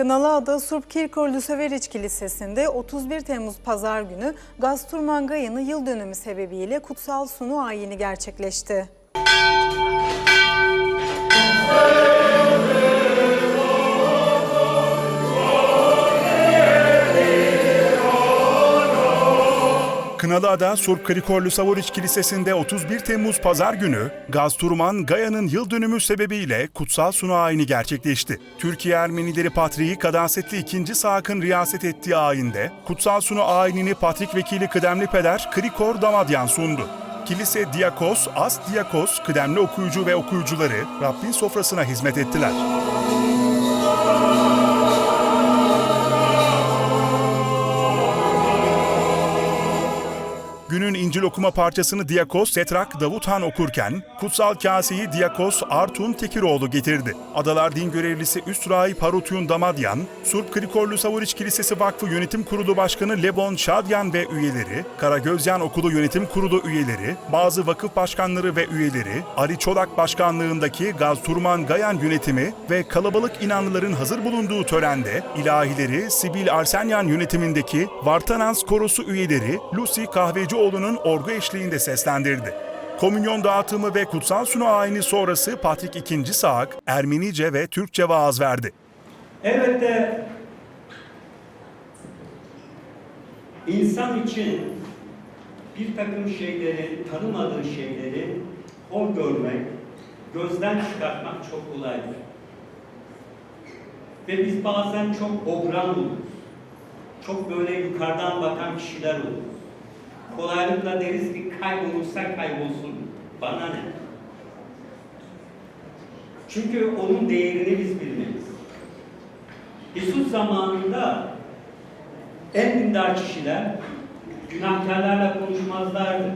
Kınalıada Surp Kirkor Luseveriç Kilisesi'nde 31 Temmuz Pazar günü Gazturman Gaya'nın yıl dönümü sebebiyle kutsal sunu ayini gerçekleşti. Kınalıada Surp Krikorlu Savoriç Kilisesi'nde 31 Temmuz Pazar günü Gazturman Gaya'nın yıl dönümü sebebiyle kutsal sunu ayini gerçekleşti. Türkiye Ermenileri Patriği Kadasetli II. Saak'ın riyaset ettiği ayinde kutsal sunu ayinini Patrik Vekili Kıdemli Peder Krikor Damadyan sundu. Kilise Diyakos, As Diyakos, kıdemli okuyucu ve okuyucuları Rabbin sofrasına hizmet ettiler. Günün İncil okuma parçasını Diyakos Setrak Davuthan okurken, kutsal kaseyi Diyakos Artun Tekiroğlu getirdi. Adalar Din Görevlisi Üst Rahip Harutyun Damadyan, Surp Krikorlu Savuriç Kilisesi Vakfı Yönetim Kurulu Başkanı Lebon Şadyan ve üyeleri, Karagözyan Okulu Yönetim Kurulu üyeleri, bazı vakıf başkanları ve üyeleri, Ali Çolak Başkanlığındaki Gaz Turman Gayan yönetimi ve kalabalık inanlıların hazır bulunduğu törende ilahileri Sibil Arsenyan yönetimindeki Vartanans Korosu üyeleri Lucy Kahvecioğlu'nun orgu eşliğinde seslendirdi. Komünyon dağıtımı ve kutsal sunu ayini sonrası Patrik II. Saak, Ermenice ve Türkçe vaaz verdi. Elbette insan için bir takım şeyleri, tanımadığı şeyleri hor görmek, gözden çıkartmak çok kolaydır. Ve biz bazen çok obran oluruz. Çok böyle yukarıdan bakan kişiler oluruz. Kolaylıkla deriz ki kaybolursa kaybolsun. Bana ne? Çünkü onun değerini biz bilmeyiz. Jesus zamanında en dindar kişiler günahkarlarla konuşmazlardı.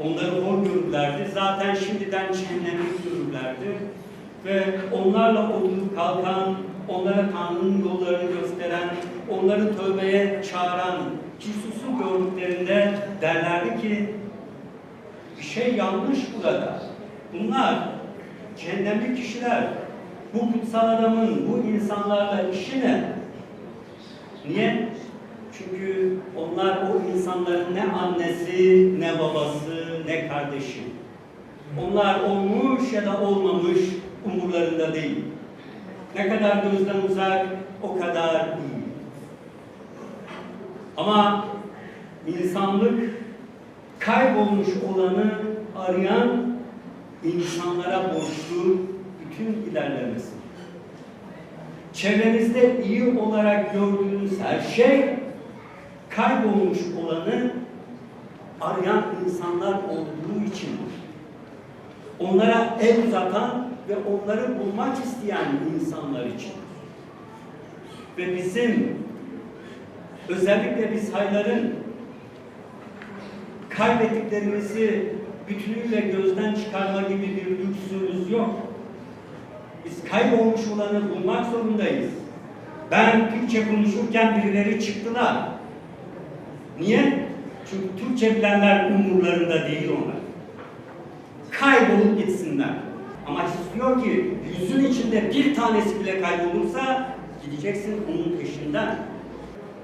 Onları hor görürlerdi. Zaten şimdiden cehennemlik görürlerdi. Ve onlarla oturup kalkan, onlara Tanrı'nın yollarını gösteren, onları tövbeye çağıran Jesus'u gördüklerinde derlerdi ki bir şey yanlış burada. Bunlar cehennemlik kişiler. Bu kutsal adamın bu insanlarla işi ne? Niye? Çünkü onlar o insanların ne annesi, ne babası, ne kardeşi. Onlar olmuş ya da olmamış umurlarında değil. Ne kadar gözden uzak, o kadar iyi. Ama insanlık kaybolmuş olanı arayan insanlara borçlu bütün ilerlemesi. Çevrenizde iyi olarak gördüğünüz her şey kaybolmuş olanı arayan insanlar olduğu içindir. Onlara el uzatan ve onları bulmak isteyen insanlar için. Ve bizim özellikle biz hayların kaybettiklerimizi bütünüyle gözden çıkarma gibi bir lüksümüz yok. Biz kaybolmuş olanı bulmak zorundayız. Ben Türkçe konuşurken birileri çıktılar. Niye? Çünkü Türkçe bilenler umurlarında değil onlar. Kaybolup gitsinler. Ama istiyor ki yüzün içinde bir tanesi bile kaybolursa gideceksin onun peşinden.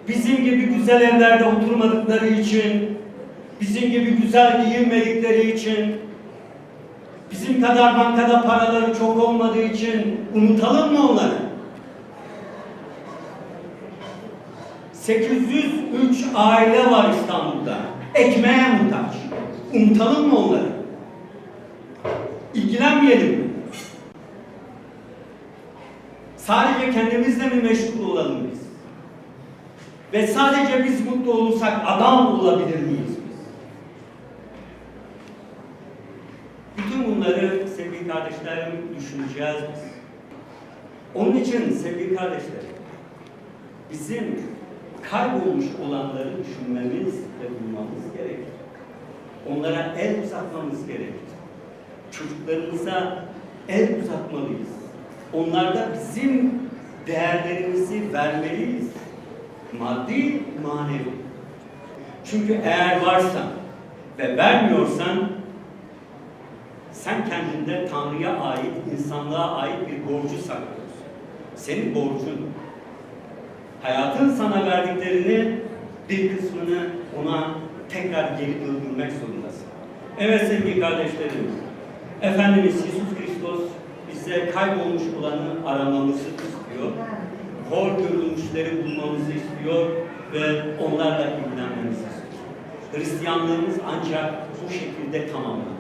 Bizim gibi güzel evlerde oturmadıkları için, bizim gibi güzel giyinmedikleri için, bizim kadar bankada paraları çok olmadığı için unutalım mı onları? 803 aile var İstanbul'da. Ekmeğe muhtaç. Unutalım mı onları? İlgilenmeyelim mi? Sadece kendimizle mi meşgul olalım biz? Ve sadece biz mutlu olursak adam olabilir miyiz biz? Bütün bunları sevgili kardeşlerim düşüneceğiz biz. Onun için sevgili kardeşlerim, bizim kaybolmuş olanları düşünmemiz ve bulmamız gerekir. Onlara el uzatmamız gerekir. Çocuklarımıza el uzatmalıyız. Onlarda bizim değerlerimizi vermeliyiz. Maddi, manevi. Çünkü eğer varsa ve vermiyorsan sen kendinde Tanrı'ya ait, insanlığa ait bir borcu saklıyorsun. Senin borcun. hayatın sana verdiklerini bir kısmını ona tekrar geri döndürmek zorundasın. Evet sevgili kardeşlerim, Efendimiz Yesus Kristus bize kaybolmuş olanı aramamızı istiyor. Hor görülmüşleri bulmamızı istiyor ve onlarla ilgilenmemizi istiyor. Hristiyanlığımız ancak bu şekilde tamamlanır.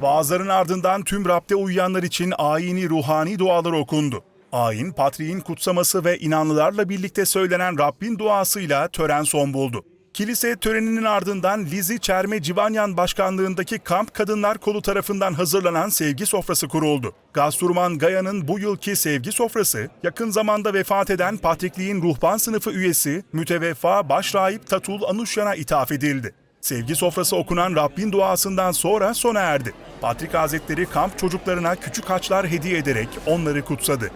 Vaazların ardından tüm Rab'de uyuyanlar için ayini ruhani dualar okundu. Ayin, patriğin kutsaması ve inanlılarla birlikte söylenen Rabbin duasıyla tören son buldu. Kilise töreninin ardından Lizi Çerme Civanyan başkanlığındaki Kamp Kadınlar Kolu tarafından hazırlanan sevgi sofrası kuruldu. Gasturman Gaya'nın bu yılki sevgi sofrası, yakın zamanda vefat eden Patrikliğin ruhban sınıfı üyesi müteveffa Başrahip Tatul Anuşyan'a ithaf edildi. Sevgi sofrası okunan Rabbin duasından sonra sona erdi. Patrik Hazretleri kamp çocuklarına küçük haçlar hediye ederek onları kutsadı.